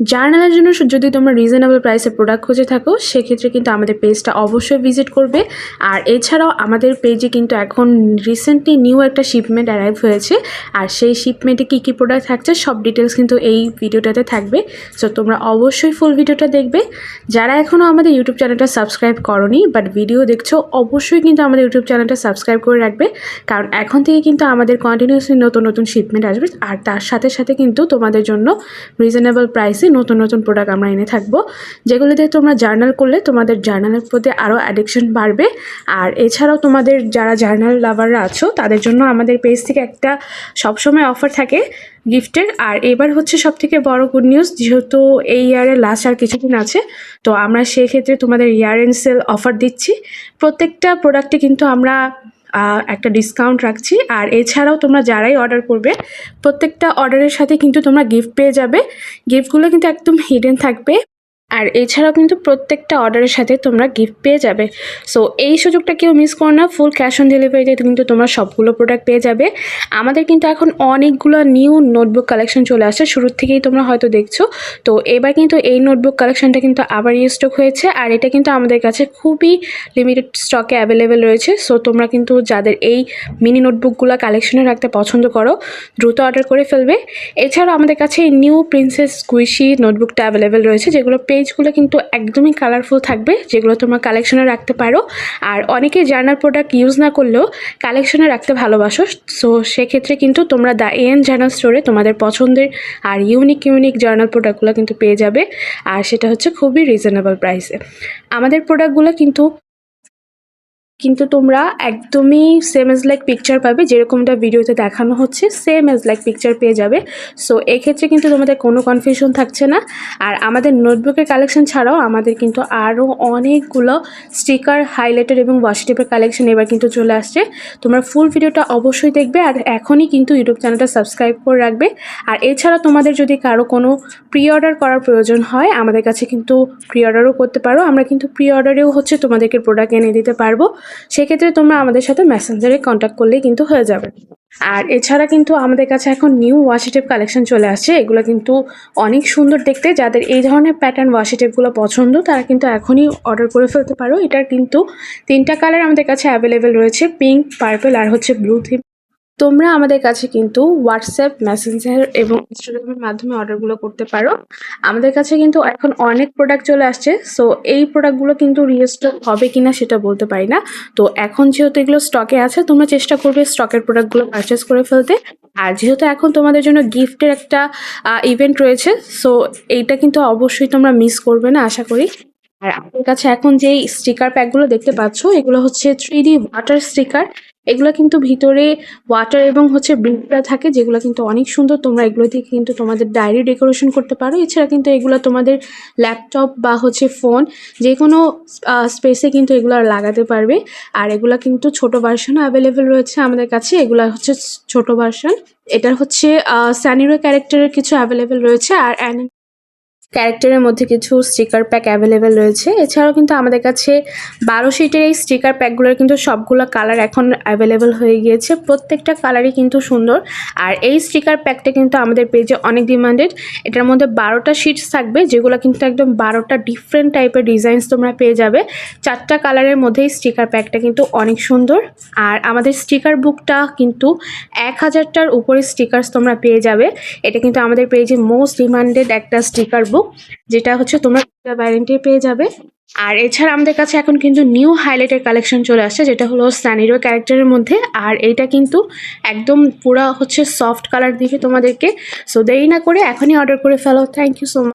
জার্নালের জন্য যদি তোমরা রিজনেবল প্রাইসে প্রোডাক্ট খুঁজে থাকো, সেক্ষেত্রে কিন্তু আমাদের পেজটা অবশ্যই ভিজিট করবে। আর এছাড়াও আমাদের পেজে কিন্তু এখন রিসেন্টলি নিউ একটা শিপমেন্ট অ্যারাইভ হয়েছে। আর সেই শিপমেন্টে কী কী প্রোডাক্ট থাকছে, সব ডিটেলস কিন্তু এই ভিডিওটাতে থাকবে। সো তোমরা অবশ্যই ফুল ভিডিওটা দেখবে। যারা এখনও আমাদের ইউটিউব চ্যানেলটা সাবস্ক্রাইব করনি বাট ভিডিও দেখছ, অবশ্যই কিন্তু আমাদের ইউটিউব চ্যানেলটা সাবস্ক্রাইব করে রাখবে। কারণ এখন থেকে কিন্তু আমাদের কন্টিনিউসলি নতুন নতুন শিপমেন্ট আসবে। আর তার সাথে সাথে কিন্তু তোমাদের জন্য রিজনেবল প্রাইসে নতুন নতুন প্রোডাক্ট আমরা এনে থাকব। যেগুলোতে তোমরা জার্নাল করলে তোমাদের জার্নালের প্রতি আরও অ্যাডিকশন বাড়বে। আর এছাড়াও তোমাদের যারা জার্নাল লাভাররা আছো, তাদের জন্য আমাদের পেজ থেকে একটা সবসময় অফার থাকে গিফটের আর এবার হচ্ছে সব থেকে বড় গুড নিউজ যেহেতু এই ইয়ারের লাস্ট আর কিছুদিন আছে, তো আমরা সেক্ষেত্রে তোমাদের ইয়ার এন্ড সেল অফার দিচ্ছি। প্রত্যেকটা প্রোডাক্টে কিন্তু আমরা একটা ডিসকাউন্ট রাখছি। আর এছাড়াও তোমরা যারাই অর্ডার করবে, প্রত্যেকটা অর্ডারের সাথে কিন্তু তোমরা গিফট পেয়ে যাবে। গিফটগুলো কিন্তু একদম হিডেন থাকবে। আর এছাড়াও কিন্তু প্রত্যেকটা অর্ডারের সাথে তোমরা গিফট পেয়ে যাবে। সো এই সুযোগটা কেউ মিস করো না ফুল ক্যাশ অন ডেলিভারিতে কিন্তু তোমরা সবগুলো প্রোডাক্ট পেয়ে যাবে। আমাদের কিন্তু এখন অনেকগুলো নিউ নোটবুক কালেকশন চলে আসছে, শুরুর থেকেই তোমরা হয়তো দেখছ। তো, এবার কিন্তু এই নোটবুক কালেকশনটা কিন্তু আবার স্টক হয়েছে, আর এটা কিন্তু আমাদের কাছে খুবই লিমিটেড স্টকে অ্যাভেলেবেল রয়েছে। সো তোমরা কিন্তু যাদের এই মিনি নোটবুকগুলো কালেকশনে রাখতে পছন্দ করো, দ্রুত অর্ডার করে ফেলবে। এছাড়াও আমাদের কাছে এই নিউ প্রিন্সেস স্কুইশি নোটবুকটা অ্যাভেলেবেল রয়েছে, যেগুলো পেজগুলো কিন্তু একদমই কালারফুল থাকবে, যেগুলো তোমরা কালেকশনে রাখতে পারো। আর অনেকে জার্নাল প্রোডাক্ট ইউজ না করলেও কালেকশনে রাখতে ভালোবাসো। সো সেক্ষেত্রে কিন্তু তোমরা দ্য এন জার্নাল স্টোরে তোমাদের পছন্দের আর ইউনিক ইউনিক জার্নাল প্রোডাক্টগুলো কিন্তু পেয়ে যাবে। আর সেটা হচ্ছে খুবই রিজনেবল প্রাইসে আমাদের প্রোডাক্টগুলো কিন্তু কিন্তু তোমরা একদমই সেম এজ লাইক পিকচার পাবে, যেরকমটা ভিডিওতে দেখানো হচ্ছে সেম এজ লাইক পিকচার পেয়ে যাবে। সো এক্ষেত্রে কিন্তু তোমাদের কোনো কনফিউশন থাকছে না। আর আমাদের নোটবুকের কালেকশন ছাড়াও আমাদের কিন্তু আরও অনেকগুলো স্টিকার হাইলাইটার এবং ওয়াশি টেপের কালেকশন এবার কিন্তু চলে আসছে। তোমরা ফুল ভিডিওটা অবশ্যই দেখবে আর এখনই কিন্তু ইউটিউব চ্যানেলটা সাবস্ক্রাইব করে রাখবে। আর এছাড়া তোমাদের যদি কারও কোনো প্রি অর্ডার করার প্রয়োজন হয়, আমাদের কাছে কিন্তু প্রি অর্ডারও করতে পারো। আমরা কিন্তু প্রি অর্ডারেও হচ্ছে তোমাদেরকে প্রোডাক্ট এনে দিতে পারব। সেক্ষেত্রে তোমরা আমাদের সাথে মেসেঞ্জারে কন্ট্যাক্ট করলেই কিন্তু হয়ে যাবে। আর এছাড়া কিন্তু আমাদের কাছে এখন নিউ ওয়াশি টেপ কালেকশন চলে আসছে। এগুলো কিন্তু অনেক সুন্দর দেখতে। যাদের এই ধরনের প্যাটার্ন ওয়াশি টেপগুলো পছন্দ, তারা কিন্তু এখনই অর্ডার করে ফেলতে পারো। এটার কিন্তু তিনটা কালার আমাদের কাছে অ্যাভেলেবেল রয়েছে পিঙ্ক পার্পল আর হচ্ছে ব্লু থিম তোমরা আমাদের কাছে কিন্তু হোয়াটসঅ্যাপ মেসেঞ্জার এবং ইনস্টাগ্রামের মাধ্যমে অর্ডারগুলো করতে পারো। আমাদের কাছে কিন্তু এখন অনেক প্রোডাক্ট চলে আসছে। সো এই প্রোডাক্টগুলো কিন্তু রিস্টক হবে কিনা সেটা বলতে পারি না। তো, এখন যেহেতু এগুলো স্টকে আছে, তোমরা চেষ্টা করবে স্টকের প্রোডাক্টগুলো পারচেস করে ফেলতে। আর যেহেতু এখন তোমাদের জন্য গিফটের একটা ইভেন্ট রয়েছে সো এইটা কিন্তু অবশ্যই তোমরা মিস করবে না, আশা করি। আর আমাদের কাছে এখন যেই স্টিকার প্যাকগুলো দেখতে পাচ্ছো, এগুলো হচ্ছে থ্রি ডি ওয়াটার স্টিকার এগুলো কিন্তু ভিতরে ওয়াটার এবং হচ্ছে ব্রিকটা থাকে, যেগুলো কিন্তু অনেক সুন্দর। তোমরা এগুলো থেকে কিন্তু তোমাদের ডায়েরি ডেকোরেশন করতে পারো। এছাড়া কিন্তু এগুলো তোমাদের ল্যাপটপ বা হচ্ছে ফোন যে কোনো স্পেসে কিন্তু এগুলো লাগাতে পারবে। আর এগুলো কিন্তু ছোট ভার্সনও অ্যাভেলেবেল রয়েছে আমাদের কাছে। এগুলো হচ্ছে ছোট ভার্সন এটার হচ্ছে স্যানিরো ক্যারেক্টারের কিছু অ্যাভেলেবেল রয়েছে। আর অ্যানি ক্যারেক্টারের মধ্যে কিছু স্টিকার প্যাক অ্যাভেলেবেল রয়েছে। এছাড়াও কিন্তু আমাদের কাছে বারো শিটের এই স্টিকার প্যাকগুলোর কিন্তু সবগুলো কালার এখন অ্যাভেলেবেল হয়ে গিয়েছে। প্রত্যেকটা কালারই কিন্তু সুন্দর। আর এই স্টিকার প্যাকটা কিন্তু আমাদের পেজে অনেক ডিমান্ডেড। এটার মধ্যে বারোটা শিটস থাকবে, যেগুলো কিন্তু একদম বারোটা ডিফারেন্ট টাইপের ডিজাইনস তোমরা পেয়ে যাবে। চারটা কালারের মধ্যেই স্টিকার প্যাকটা কিন্তু অনেক সুন্দর। আর আমাদের স্টিকার বুকটা কিন্তু এক হাজারটার উপরে স্টিকার্স তোমরা পেয়ে যাবে। এটা কিন্তু আমাদের পেজে মোস্ট ডিমান্ডেড একটা স্টিকার বুক। যেটা হচ্ছে তোমরা ওয়ারেন্টি পেয়ে যাবে। আর এছাড়া আমাদের কাছে এখন কিন্তু নিউ হাইলাইটের কালেকশন চলে আসছে, যেটা হলো স্যানিরো ক্যারেক্টারের মধ্যে। আর এইটা কিন্তু একদম পুরা হচ্ছে সফট কালার দিবে তোমাদেরকে। সো দেরি না করে এখনই অর্ডার করে ফেলো। Thank you so much